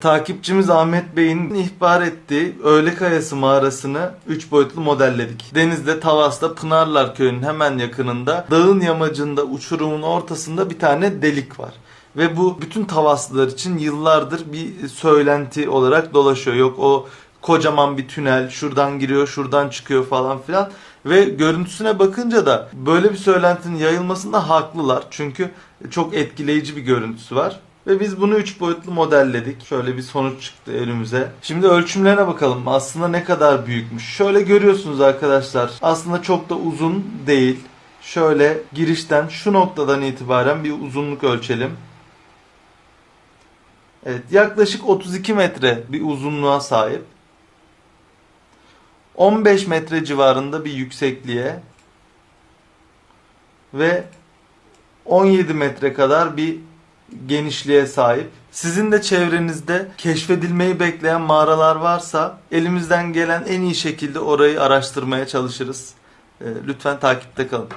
Takipçimiz Ahmet Bey'in ihbar ettiği Öğle Kayası mağarasını 3 boyutlu modelledik. Denizde Tavas'ta Pınarlar Köyü'nün hemen yakınında dağın yamacında uçurumun ortasında bir tane delik var. Ve bu bütün Tavaslılar için yıllardır bir söylenti olarak dolaşıyor. Yok o kocaman bir tünel şuradan giriyor şuradan çıkıyor falan filan. Ve görüntüsüne bakınca da böyle bir söylentinin yayılmasında haklılar. Çünkü çok etkileyici bir görüntüsü var. Ve biz bunu 3 boyutlu modelledik. Şöyle bir sonuç çıktı önümüze. Şimdi ölçümlerine bakalım. Aslında ne kadar büyükmüş. Şöyle görüyorsunuz arkadaşlar. Aslında çok da uzun değil. Şöyle girişten şu noktadan itibaren bir uzunluk ölçelim. Evet, yaklaşık 32 metre bir uzunluğa sahip. 15 metre civarında bir yüksekliğe ve 17 metre kadar bir genişliğe sahip. Sizin de çevrenizde keşfedilmeyi bekleyen mağaralar varsa elimizden gelen en iyi şekilde orayı araştırmaya çalışırız. Ee, Lütfen takipte kalın.